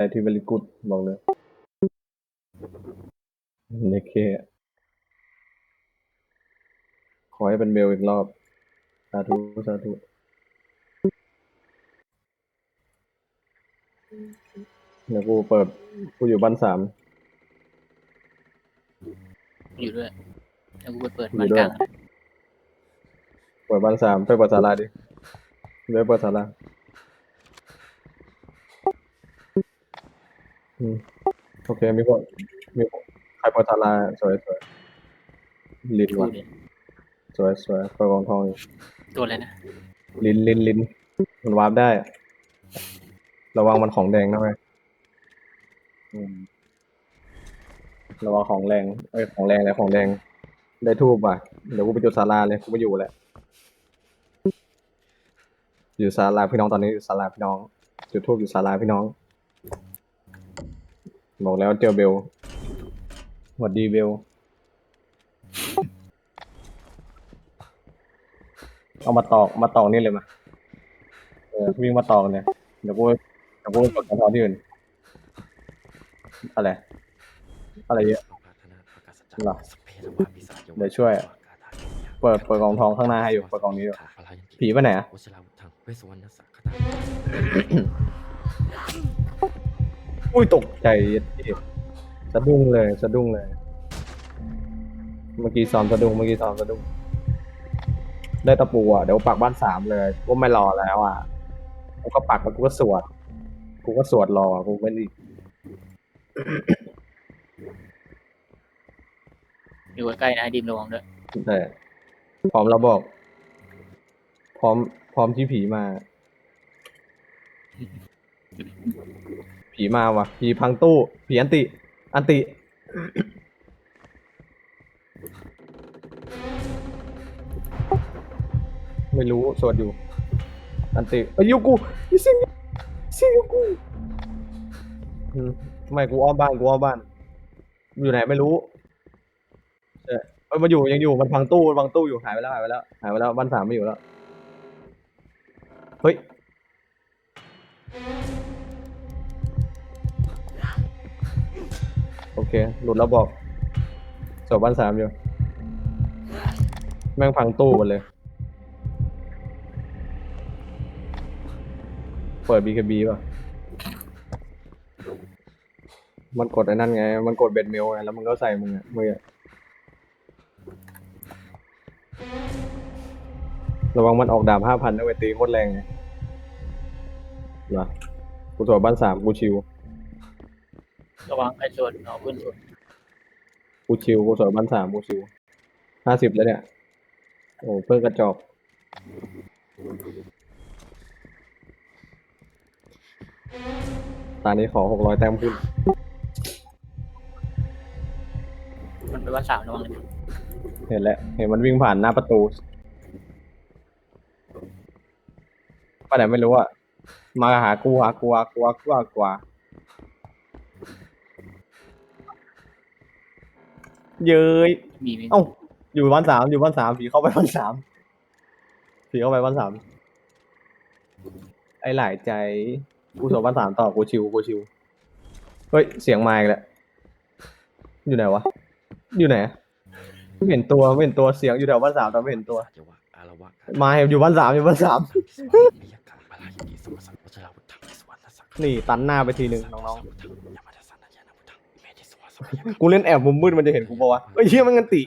อะไรที่ very good บอกเลยเนเคขอให้เป็นเบลอีกรอบ สาธุ สาธุเดี๋ยวกูเปิด กูอยู่บ้านสาม อยู่ด้วยแล้วกูไปเปิดอยู่บ้านด้วยกลาง เปิดบ้านสามไปเปิดศาลาดิเดี๋ยวเปิดศาลาอืม โอเคมีคนมีคนใครเปิดศาลาสวยสวยลินกูวะเนี่ยสวยสวยเปิดกองทองอยู่ตัวอะไรนะ ลินลินลินมันวาร์ปได้อะระวังมันของแดงนะเว้ยอืมระวังของแรงเอ้ยของแรงอะไรของแดงได้ทูบว่ะเดี๋ยวกูไปจุดศาลาเลยกูไม่อยู่แล้วอยู่ศาลาพี่น้องตอนนี้อยู่ศาลาพี่น้อง จุดทูบอยู่ศาลาพี่น้อง บอกแล้วเจอเบลสวัสดีเบล เอามาตอกมาตอกนี่เลยมาเออวิ่งมาตอกเนี่ยเดี๋ยวกูเดี๋ยวกูกดกระทอที่อื่นอะไร อะไรเยอะหรอเดี๋ยวช่วย เปิดเปิดกองทองข้างหน้าให้อยู่เปิดกองนี้อยู่ผีไปไหนอะ อุ้ยตกใจสะดุ้งเลยสะดุ้งเลย เมื่อกี้ซ้อมสะดุ้งเมื่อกี้ซ้อมสะดุ้งได้ตะปูอะเดี๋ยวปักบ้านสามเลยกูไม่รอแล้วอะกูก็ปักแล้วกูก็สวด กูก็สวดรอกูไม่รีบอยู่ใกล้ๆนะดิมระวังด้วยแต่พร้อมแล้วบอก พร้อม พร้อมที่ผีมา ผีมาว่ะ ผีพังตู้ ผีอันติ อันติ ไม่รู้ สวดอยู่ อันติเอ้ยยูกูเสียงเสียงยูกูอืมไม่กูอ้อมบ้านกูอ้อมบ้าน อยู่ไหนไม่รู้เออเอ้ยมันอยู่ยังอยู่มันพังตู้มันพังตู้อยู่หายไปแล้วหายไปแล้วหายไปแล้วบ้านสามไม่อยู่แล้ว เฮ้ย เค หลุดแล้วบอกสอบบ้านสามอยู่ แม่งพังตู้หมดเลย เปิด BKB ป่ะ มันกดไอ้นั่นไง มันกดเบ็ดเมลไง แล้วมันก็ใส่มึงอะมืออะระวังมันออกดาบห้าพันนะเวตีโคตรแรงไงเหรอกูตัวบ้านสามกูชิว ระวังไอ้ส่วนเอาขึ้นส่วนกูชิวกูสวยบ้านสามกูชิวห้าสิบแล้วเนี่ย โอ้เพิ่งกระจอกตอนนี้ขอหกร้อยแต้มขึ้น มันไปว่าสามระวังเลยเห็นแล้ว เห็นมันวิ่งผ่านหน้าประตูไปไหนไม่รู้อะมาหากูหากูหากูหากูหากูหา เย้ยมีมีเอ้าอยู่บ้านสามอยู่บ้านสามผีเข้าไปบ้านสามผีเข้าไปบ้านสามไอ้หลายใจกูสวดบ้านสามต่อกูชิวกูชิวเฮ้ยเสียงมาอีกแล้วอยู่ไหนวะอยู่ไหนไม่เห็นตัวไม่เห็นตัวเสียงอยู่แถวบ้านสามแต่ไม่เห็นตัวสัจวะอารวะมาอยู่บ้านสามอยู่บ้านสามตังที่สวรรค์มียกาพลายิติสมสังวชิราวุธังเวสสุวรรณสักนี่ตันหน้าไปทีหนึ่งน้องๆ กูเล่นแอบมุมมืดมันจะเห็นกูปะวะเฮ้ยเฮียมันงันติ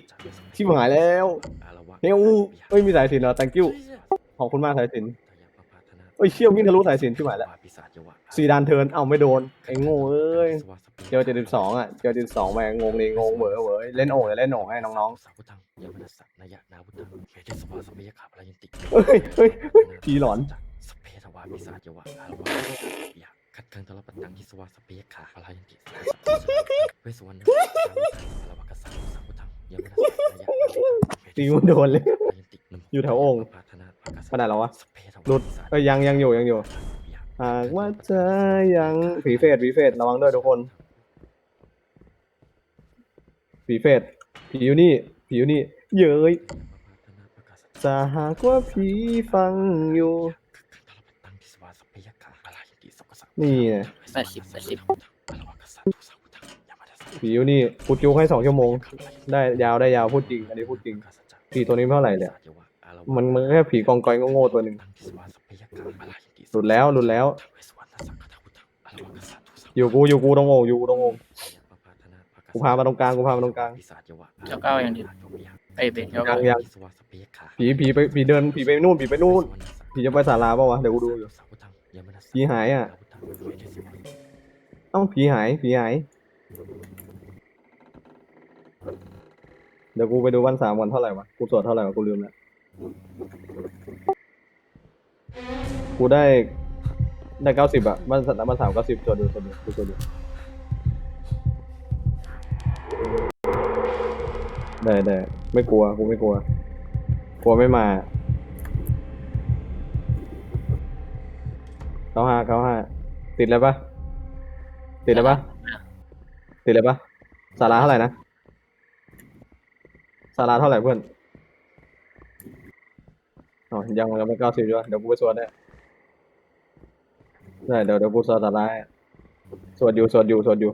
ชิบหายแล้วเฮ้ยอู้เฮ้ยมีสายสินเหรอ thank you ขอบคุณมากสายสินเฮ้ยเชี่ยววิ่งทะลุสายสินชิบหายแล้วสี่ดานเทินเอ้าไม่โดนไอ้โง่เอ้ยเจอเจ็ดสิบสองอะเจอเจ็ดสิบสองแม่งงงเลยงงเหวอเหวอเล่นโอ่งเลยเล่นโอ่งให้น้องๆเฮ้ยเฮ้ยผีหลอนสเพทวาปิศาจยวะอารวะยะ คัดคังทรปตังทิสวะสพเพยขาพลายันติเวสสุวรรณอารวะกัสสะสาวุธังยามาทัสสนายานาวุธังตีมันโดนเลย อยู่แถวโอ่งพาธนาภาคขนาดเราวะสพเพทวาหลุดปิศาจเอ้ยยังยังอยู่ยังอยู่หากว่าเธอยังผีเฟดผีเฟดระวังด้วยทุกคนผีเฟดผีอยู่นี่ผีอยู่นี่ เย้ยจะหากว่าผีฟังอยู่ ตังทิสวาสพเพยขาพลายั นติสกสังนี่ไงแปดสิบแปดสิบผีอยู่นี่กูจูให้สองชั่วโมง ได้ยาวได้ยาวพูดจริง อันนี้พูดจริงผีตัวนี้เท่าไหร่เนี่ยมันมันแค่ผีกองกอยโง่ๆตัวหนึ่งหลุดแล้วหลุดแล้ว อยู่กูอยู่กูตรงโงอยู่กูตรงโงกูพามาตรงกลางกูพามาตรงกลางเจ้าเก้าอย่างเดียวไอ้ยเป็นเจ้ายัเก้างยังผีผีไปผีเดินผีไปนู่นผีไปนู่นผีจะไปศาลาเปล่าวะเดี๋ยวกูดูอยู่ผีหายอะ เอ้าผีหายผีหาย เดี๋ยวกูไปดูวันสามวันเท่าไหร่วะ กูตรวจเท่าไหร่วะ กูลืมแล้ว กูได้ได้เก้าสิบอะวันสามวันสามเก้าสิบตรวจดูตรวจดูกูตรวจดูได้ได้ไม่กลัว กูไม่กลัว กลัวไม่มาเขาห้าเขาห้า ติดเลยปะติดเลยปะติดเลยปะสาราเท่าไหร่นะสาราเท่าไหร่เพื่อนอ๋อยังยังไม่เก้าสิบด้วยเดี๋ยวกูไปสวดได้ได้เดี๋ยวเดี๋ยวกูสวดสาราให้สวดอยู่สวดอยู่สวดอยู่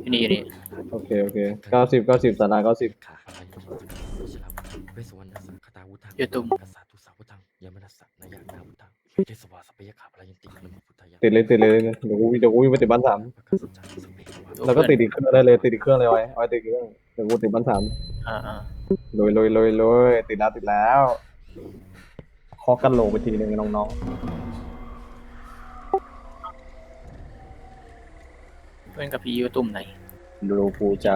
อยู่นี่อยู่นี่โอเคโอเคเก้าสิบเก้าสิบสาราเก้าสิบอยู่ตุ่ม ติดเลยติดเลยเดี๋ยวกูเดี๋ยวกูวิ่งไปติดบ้านสามแล้วก็ติดอีกเครื่องได้เลยติดอีกเครื่องเลยไว้เอาไว้ติดอีกเครื่องเดี๋ยวกูติดบ้านสามอ่าอ่าลอยลอยลอยลอยติดแล้วติดแล้วเคอกันโหลกไปทีหนึ่งน้องเพื่อนกับพี่อยู่ตุ่มไหนๆดูกูใจ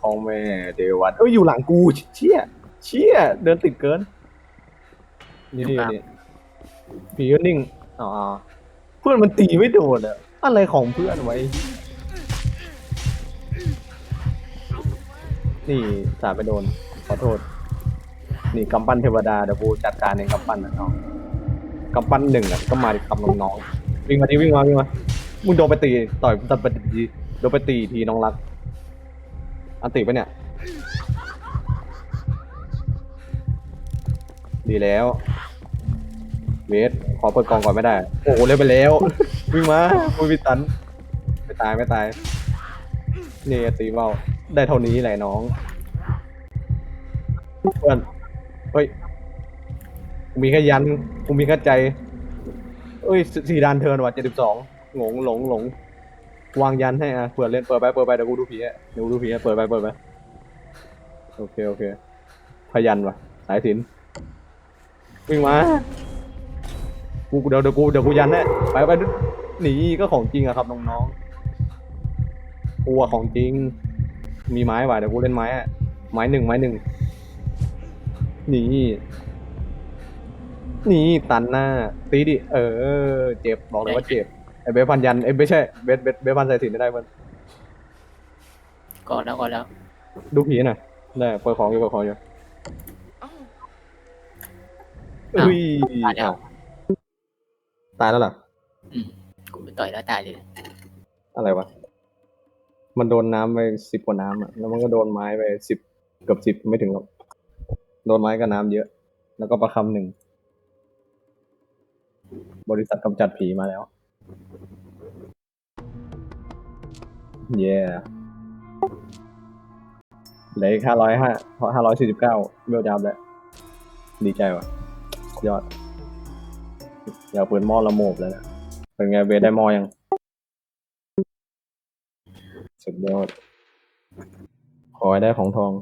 ของแม่เดวันเอ้ยอยู่หลังกูเชี่ยเชี่ยเดินติดเกินนี่นี่นี่ผีก็นิ่งอ๋อ เพื่อนมันตีไม่โดนอะอะไรของเพื่อนไว้ นี่สาดไปโดน ขอโทษ นี่กำปั้นเทวดาเดี๋ยวกูจัดการเองกำปั้นนะน้องกำปั้นหนึ่งอะก็มาดิคำน้องวิ่งมาดิวิ่งมาวิ่งมามึงโดนไปตีต่อยตัดไปตีโดนไปตีทีน้องรัก อันติปะเนี่ย ดีแล้ว เวทขอเปิดกล่องก่อนไม่ได้ โอ้โหเล่นไปแล้ววิ่งมาคุยพิตัน ไม่ตายไม่ตายนี่ตีเบาได้เท่านี้แหละน้องเพื่อนเฮ้ยกูมีแค่ยันกูมีแค่ใจ เอ้ยสี่ดานเทินว่ะเจ็ดสิบสองหลงหลงหลงวางยันให้อะเปิดเล่นเปิดไปเปิดไปเดี๋ยวกูดูผีอะเดี๋ยวกูดูผีอะเปิดไปเปิดไปโอเคโอเคพยันว่ะ สายสินวิ่งมา กูเดี๋ยวเดี๋ยวกูเดี๋ยวกูยันแน่ไปไปหนีก็ของจริงอะครับน้องๆกูอะของจริง มีไม้ว่ะเดี๋ยวกูเล่นไม้อะไม้หนึ่งไม้หนึ่งหนีหนีตันหน้า ตีดิเออ เจ็บบอกเลยว่าเจ็บไอ้เบฟพันยันไอ้ยไม่ใช่เบฟเบฟเบฟพันสายสินไม่ได้มันก่อนแล้วก่อนแล้ว ดูผีหน่อยได้เปิดของอยู่เปิดของอยู่อุ้ย ตายแล้วอ้าวตายแล้วเหรอ อืมกูไปต่อยแล้วตายเลย อะไรวะ มันโดนน้ำไปสิบกว่าน้ำอะ แล้วมันก็โดนไม้ไปสิบเกือบสิบไม่ถึงหรอก โดนไม้กับน้ำเยอะ แล้วก็ประคำหนึ่ง บริษัทกำจัดผีมาแล้ว เย้เหลืออีกห้าร้อยห้าห้าร้อยสี่สิบเก้าเบลจามแล้ว ดีใจว่ะ ยอด อยากเปิดหม้อละโมบแล้วนะเป็นไงเบสได้หม้อยังสุดยอดขอให้ได้ของทอง